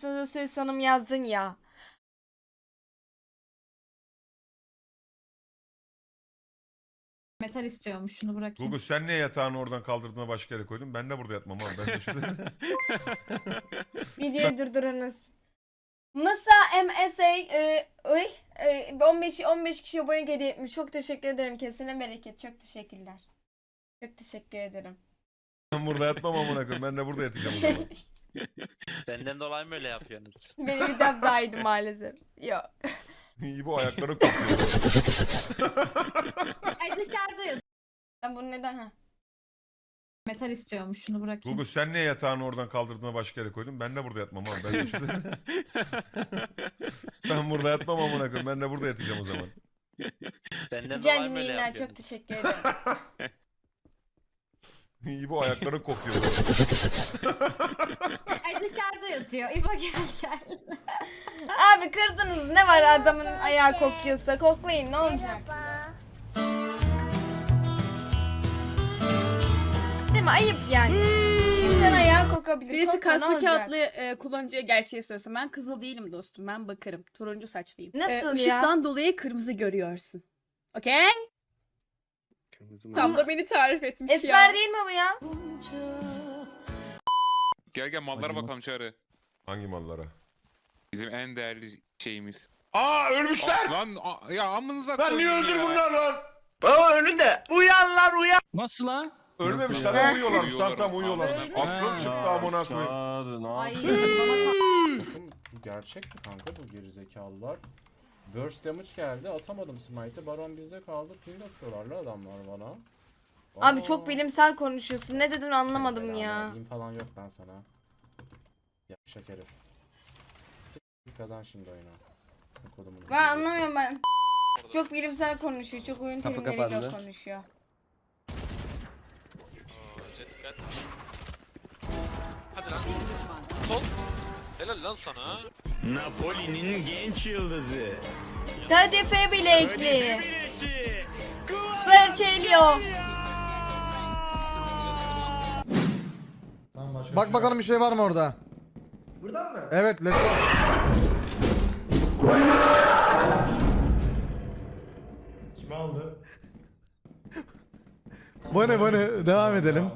Sana söz sanım yazdın ya. Metal istiyormuş şunu bırakayım. Gugu sen niye yatağını oradan kaldırdığına başka yere koydun? Ben de burada yatmam abi. Ben de şurada. Videoyu durdurunuz. Mısa MSA e, oy, e, 15 15 kişi abone hediye etmiş. Çok teşekkür ederim. Kesine bereket. Çok teşekkürler. Çok teşekkür ederim. ben burada yatmam amına koyayım. Ben de burada yatacağım o zaman. Benden dolayı mı öyle yapıyorsunuz? Benim bir daydı maalesef. Yok. İyi bu ayakları kokuyor. Ay dışarıda yat- Ben bunu neden ha? Metal istiyormuş şunu bırakayım. Gugu sen niye yatağını oradan kaldırdığına başka yere koydun? Ben de burada yatmam abi. Ben de şurada. ben burada yatmam amına koyayım. Ben de burada yatacağım o zaman. Benden dolayı mı öyle yayınlar. Çok yapıyorsunuz? teşekkür ederim. İyi bu ayakları kokuyor. Ay dışarıda yatıyor. İba gel gel. Abi kırdınız. Ne var adamın ayağı kokuyorsa. Koklayın ne olacak? Değil mi? Ayıp yani. İnsan ayağı kokabilir. Birisi Kokma, ne kaslı olacak? kağıtlı e, kullanıcıya gerçeği söylesem ben kızıl değilim dostum ben bakarım turuncu saçlıyım. Nasıl ya? Işıktan dolayı kırmızı görüyorsun. Okey? Tam da beni tarif etmiş Esmer ya. değil mi bu ya? Gel gel mallara bakalım çağrı. Hangi mallara? Bizim en değerli şeyimiz. Aa ölmüşler! Aa, lan a- ya amınıza Lan niye koyayım öldür ya. bunlar lan? Nasıl la? Ölmemişler lan uyuyorlarmış. Uyuyorlar. tamam uyuyorlar. Öldü. Aklım çıktı amına koyayım. Çağrı ne Ay gerçek mi kanka bu gerizekalılar? Burst damage geldi atamadım smite'ı baron bizde kaldı ping atıyorlar la adamlar bana. Abi Aa, çok bilimsel konuşuyorsun. Ne dedin anlamadım belanı ya. vereyim falan yok ben sana. Yapışak herif. Kazan şimdi oyunu. Kodumun Ben anlamıyorum ben. Çok bilimsel konuşuyor. Çok oyun Kapı terimleriyle kapandı. konuşuyor. Hadi lan. Sol. Helal lan sana. Napoli'nin genç yıldızı. Kadife bilekli. Guerçelio. Bak bakalım bir şey var mı orada? Buradan mı? Evet, let's go. Kimi aldı? Bu ne bu ne? Devam edelim.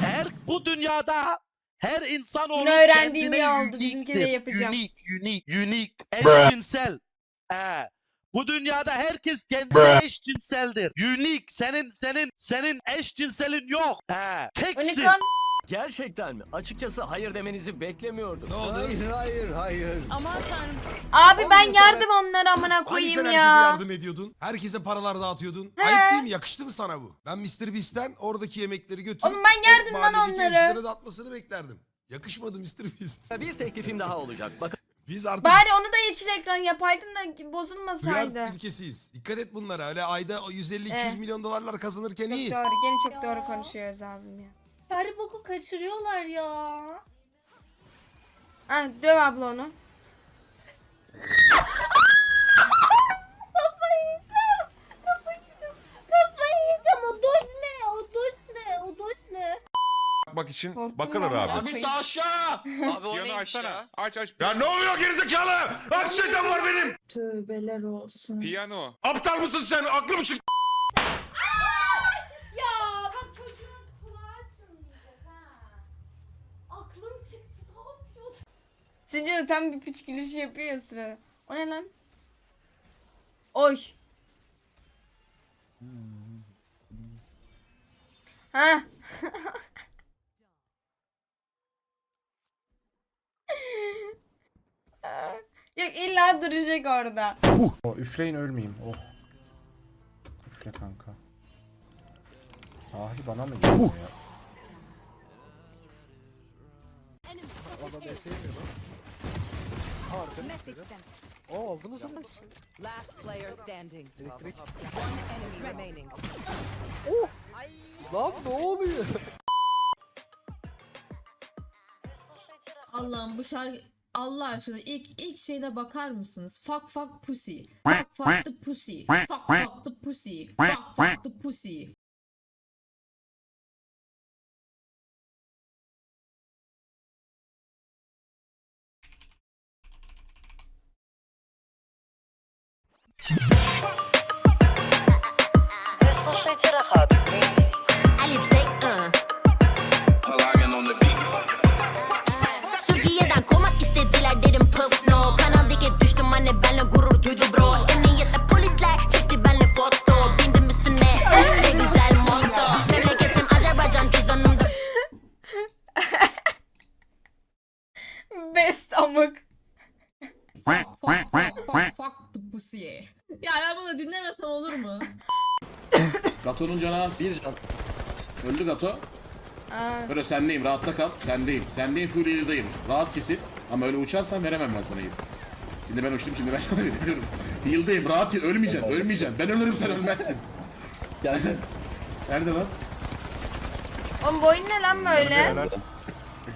Her bu dünyada her insan Bunu öğrendiğim iyi oldu. Bizimki de yapacağım. Unique, unique, unique. Eşcinsel. Ee, bu dünyada herkes kendine eşcinseldir. Unique. Senin senin senin eşcinselin yok. Ee, teksin. Unicorn. Gerçekten mi? Açıkçası hayır demenizi beklemiyordum. Hayır, hayır, hayır. Aman tanrım. Abi ben yardım onlara amına Hani koyayım sen herkese ya. yardım ediyordun? Herkese paralar dağıtıyordun. He. Ayıp değil mi? Yakıştı mı sana bu? Ben Mr. Beast'ten oradaki yemekleri götürüp Oğlum ben yardım lan mahalledeki onlara. gençlere dağıtmasını beklerdim. Yakışmadı Mr. Beast. Bir teklifim daha olacak. Bakın Biz artık Bari onu da yeşil ekran yapaydın da bozulmasaydı. duyar ülkesiyiz. Dikkat et bunlara. Öyle ayda 150-200 Eh. milyon dolarlar kazanırken Çok iyi. doğru. Gene çok doğru konuşuyoruz abim ya. Her boku kaçırıyorlar ya. Ha döv abla onu. Kafayı yiyeceğim. O doş ne? O doş ne? O doş ne? Bakmak için Korktum bakılır ben. abi. Abi sağ aşağı. Abi o neymiş açsana. ya? Aç aç. Ya ne oluyor gerizekalı? Aç şeytan var benim. Tövbeler olsun. Piyano. Aptal mısın sen? Aklım çıktı. Ya bak çocuğun kulağı çınlayacak ha. Aklım çıktı. Ne yapıyorsun? Sizce de tam bir piç gülüşü yapıyor ya sıra. O ne lan? Oy. Ha. Yok illa duracak orada. O üfleyin ölmeyeyim. Oh. Üfle kanka. Ahi bana mı geliyor ya? Adam lan. Harika. O aldınız mı? Last player standing. Elektrik. Enemy remaining. Lan ne oluyor? Allah'ım bu şarkı Allah aşkına ilk ilk şeyine bakar mısınız? Fuck fuck pussy. Fuck fuck the pussy. Fuck fuck the pussy. Fuck fuck the pussy. Ben bunu dinlemesem olur mu? Gato'nun canı az. Bir can. Öldü Gato. Aa, Böyle sendeyim rahatta kal. Sendeyim. Sendeyim full yıldayım. Rahat kesin. Ama öyle uçarsan veremem ben sana yıl. Şimdi ben uçtum şimdi ben sana veriyorum. Yıldayım rahat yıl. Ölmeyeceğim. Ölmeyeceğim. Ben ölürüm sen ölmezsin. Gel. Nerede lan? oğlum bu oyun ne lan böyle?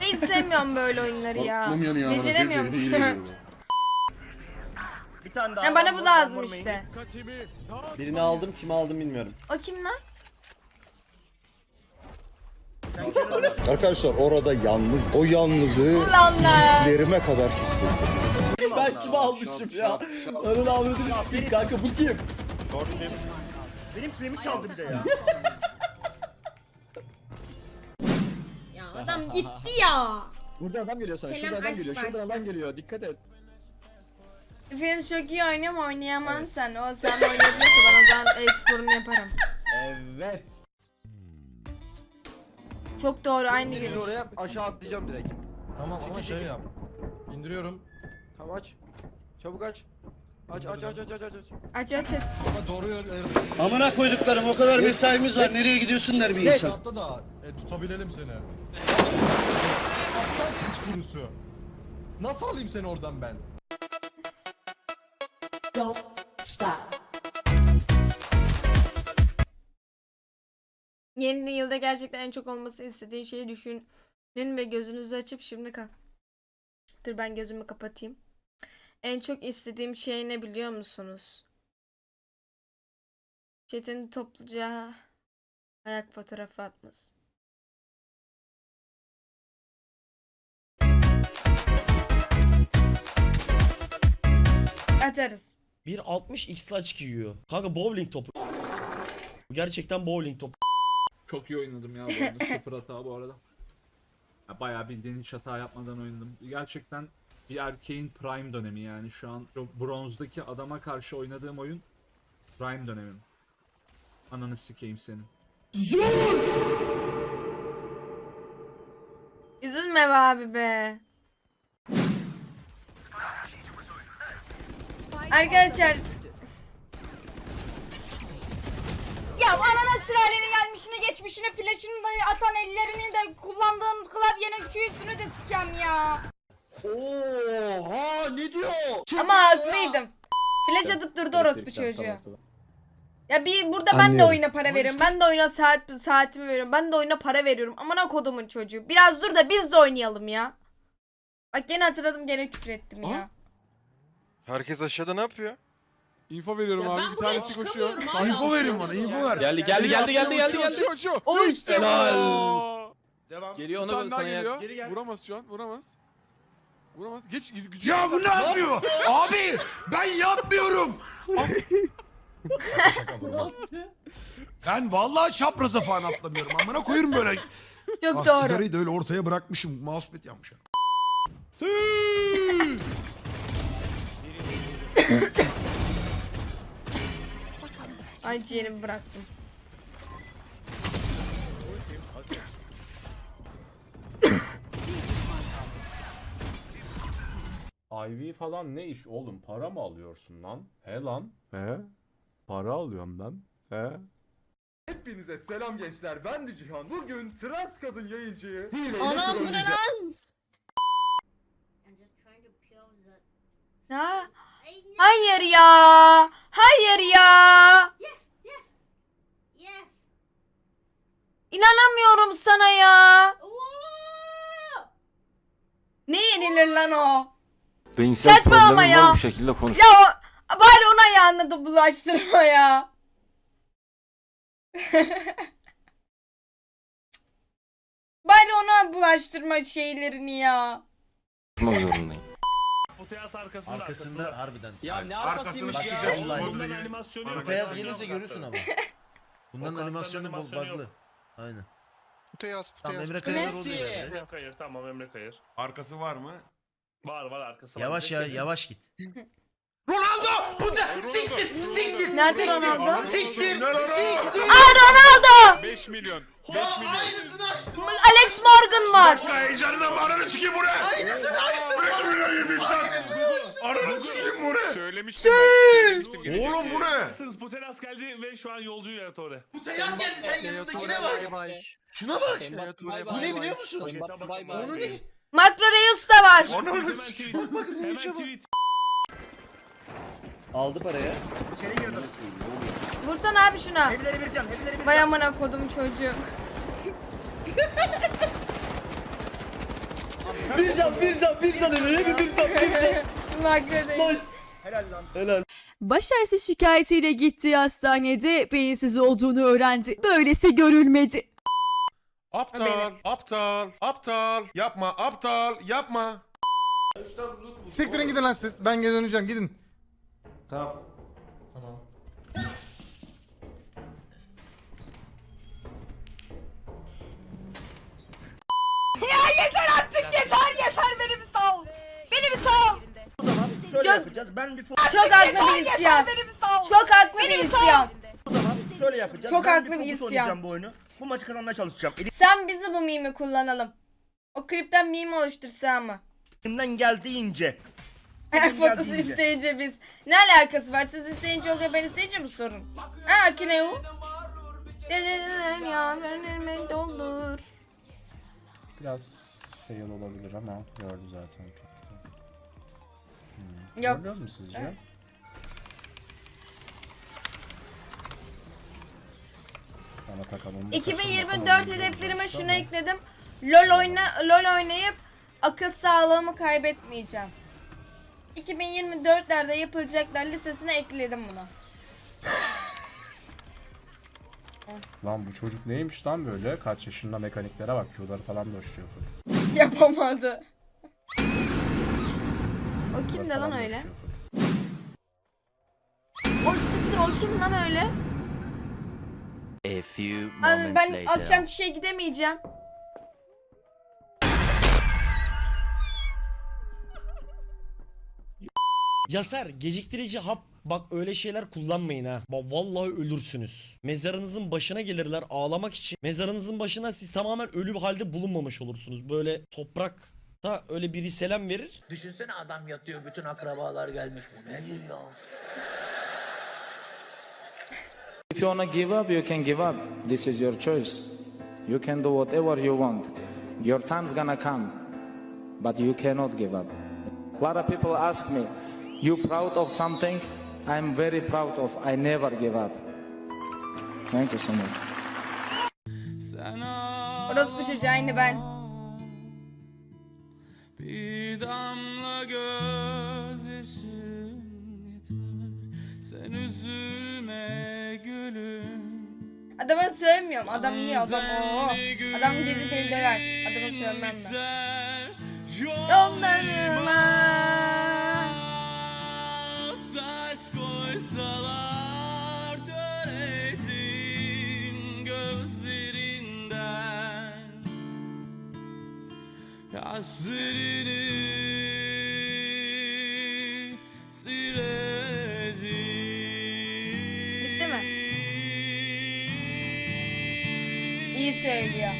Ben istemiyorum böyle oyunları ya. Yanıyor. koyayım, Beceremiyorum. Bir tane ya bana bu lazım işte. Birini aldım kimi aldım bilmiyorum. O kim lan? Arkadaşlar orada yalnız. O yalnızlığı Ulan lan. kadar hissettim. Ben kimi almışım ya? Onun avradını sikeyim kanka bu kim? Benim kilimi çaldı bir de ya. Ya adam gitti ya. Burada adam geliyor sana. Selam aşk parça. geliyor. Dikkat et. Filiz çok iyi oynuyor ama oynayamam sen. O sen oynayabiliyorsa ben o zaman e-sporumu yaparım. Evet. Çok doğru aynı gün. oraya aşağı atlayacağım direkt. Tamam ama şey yap. İndiriyorum. Tamam aç. Çabuk aç. Aç aç aç aç aç aç. Aç aç aç. Ama doğru yol. Amına koyduklarım o kadar mesaimiz var. Nereye gidiyorsun der bir insan. Atla da e, tutabilelim seni. Aslan hiç kurusu. Nasıl alayım seni oradan ben? Yeni yılda gerçekten en çok olması istediğin şeyi düşünün ve gözünüzü açıp şimdi kal. Dur ben gözümü kapatayım. En çok istediğim şey ne biliyor musunuz? Chat'in topluca ayak fotoğrafı atması. Atarız. Bir 60 x laç giyiyor. Kanka bowling topu. Bu Gerçekten bowling topu. Çok iyi oynadım ya bu arada. Sıfır hata bu arada. Ya bayağı bildiğin hiç hata yapmadan oynadım. Gerçekten bir erkeğin prime dönemi yani. Şu an bronzdaki adama karşı oynadığım oyun prime dönemim. Ananı sikeyim senin. Üzülme be abi be. Arkadaşlar Ya anana sülalenin gelmişini geçmişini flash'ını da atan ellerini de kullandığın klavyenin Q'sünü de sikem ya. Oha ne diyor? Ama haklıydım. Flash atıp durdu orospu çocuğu. Ya bir burada ben de Anlıyorum. oyuna para veriyorum. Ben de oyuna saat saatimi veriyorum. Ben de oyuna para veriyorum. Amına kodumun çocuğu. Biraz dur da biz de oynayalım ya. Bak gene hatırladım gene küfür ettim ya. Herkes aşağıda ne yapıyor? Info veriyorum Ya ben buraya çıkamıyorum hala. Info verin bana info ver. Geldi geldi geldi geldi geldi geldi. Oy. Helal. Devam. Geliyor ona böyle sana ya. Geri gel. Vuramaz şu an vuramaz. Vuramaz. Geç gücü. Ya bu ne yapıyor? Abi ben yapmıyorum. ben vallahi çapraza falan atlamıyorum. Amına koyarım böyle. Çok Ah, doğru. sigarayı da öyle ortaya bırakmışım. Mousepad yanmış. ya. Ay ciğerimi bıraktım. IV falan ne iş oğlum? Para mı alıyorsun lan? He lan? He? Para alıyorum lan. He? Hepinize selam gençler. Ben de Cihan. Bugün trans kadın yayıncıyı Anam bu ne lan? Ha? Hayır ya. Hayır ya. İnanamıyorum sana ya. Ne yenilir lan o? Beyinsel Saçmalama problemim ya. bu şekilde konuş. Ya o, bari ona yanına da bulaştırma ya. bari ona bulaştırma şeylerini ya. Konuşmak zorundayım. Potaya arkasında. Arkasında harbiden. Ya ne Arkasını arkasıymış sikeceğim. ya? Vallahi. Bunların animasyonu yok. Beyaz gelince görürsün ama. Bunların kartların animasyonu animasyonu yok. bug'lı. Aynen. Beyaz, Tamam Emre Kaya'lar oldu herhalde. Emre Kayır tamam Emre Kayır. Arkası var mı? Var var arkası var. Yavaş ya Messi. yavaş git. Ronaldo! Bu da siktir! Siktir! Nerede Ronaldo? Siktir! Siktir! Aa Ronaldo! 5 milyon. 5 Ya milyon. aynısını açtım. Alex Morgan var. Heyecanla ananı sikeyim bu ne? Aynısını açtım. 5 milyon yedim sen. Ananı sikeyim bu ne? Söylemiştim ben. Söylemiştim gelecek Oğlum bu diye. ne? Sırf Putelas geldi ve şu an yolcu yönetori. Bu teyaz geldi sen yanındakine bak. Şuna bak. Bu ne biliyor musun? Onu ne? Macro Reus da var. Ananı Hemen sikeyim. tweet. Hemen tweet. Aldı parayı. Vursana abi şuna. Vay amına kodum çocuğu. Bir can bir can bir can Emre'ye bir bir can bir can. Macro Reus. Helal. Başarısız şikayetiyle gittiği hastanede beyinsiz olduğunu öğrendi. Böylesi görülmedi. Aptal, aptal, aptal. Yapma, aptal, yapma. Siktirin gidin lan siz. Ben geri döneceğim. Gidin. Ya yeter artık yeter yeter beni bir sal. Beni bir sal. Şöyle Çok- yapacağız. Ben bir Çok haklı bir isyan. Çok haklı bir isyan. şöyle yapacağız. Çok haklı bir isyan. bu oyunu. Bu maçı kazanmaya çalışacağım. Sen bizi bu mimi kullanalım. O klipten meme oluştur sen mi? Elimden geldiğince. Ayak fotosu isteyince biz. Ne alakası var? Siz isteyince oluyor ben isteyince mi sorun? Ha ki ne o? Ya önüme doldur. Biraz fail olabilir ama gördü zaten. Yok. Görüyor mu sizce? Evet. Bana takalım. 2024 hedeflerime şunu ekledim. LOL oyna LOL oynayıp akıl sağlığımı kaybetmeyeceğim. 2024'lerde yapılacaklar listesine ekledim bunu. Lan bu çocuk neymiş lan böyle? Kaç yaşında mekaniklere bak. Q'ları falan da uçuyor full. Yapamadı. O Q'ları kimdi falan lan öyle? full. O siktir o kim lan öyle? A few Abi ben akşam kişiye gidemeyeceğim. Yaser geciktirici hap bak öyle şeyler kullanmayın ha. Bak vallahi ölürsünüz. Mezarınızın başına gelirler ağlamak için. Mezarınızın başına siz tamamen ölü bir halde bulunmamış olursunuz. Böyle toprakta öyle biri selam verir. Düşünsene adam yatıyor. Bütün akrabalar gelmiş. Bu nedir ya? If you wanna give up, you can give up. This is your choice. You can do whatever you want. Your time's gonna come, but you cannot give up. A lot of people ask me, "You proud of something?" I'm very proud of. I never give up. Thank you so much. Orospu çocuğu aynı ben. Bir damla gözyaşın yeter. Sen üzülme gülüm. Adama sövmüyorum. Adam iyi adam o. Adam gelip beni döver. Adama sövmem ben. Yollarıma koysalar döneceğim gözlerinden Yaşlarını sileceğim Bitti mi? İyi söylüyor.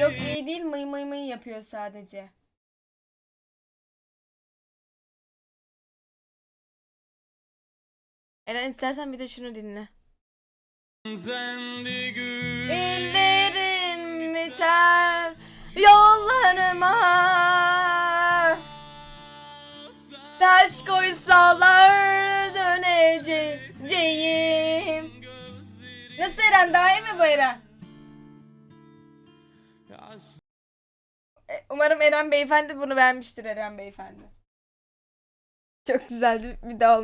Yok iyi değil mıy mıy mıy yapıyor sadece. Eren istersen bir de şunu dinle. Ellerin biter yollarıma Taş koysalar döneceğim Nasıl Eren daha iyi mi bu Eren? E, Umarım Eren beyefendi bunu beğenmiştir Eren beyefendi. Çok güzeldi bir daha olmuş.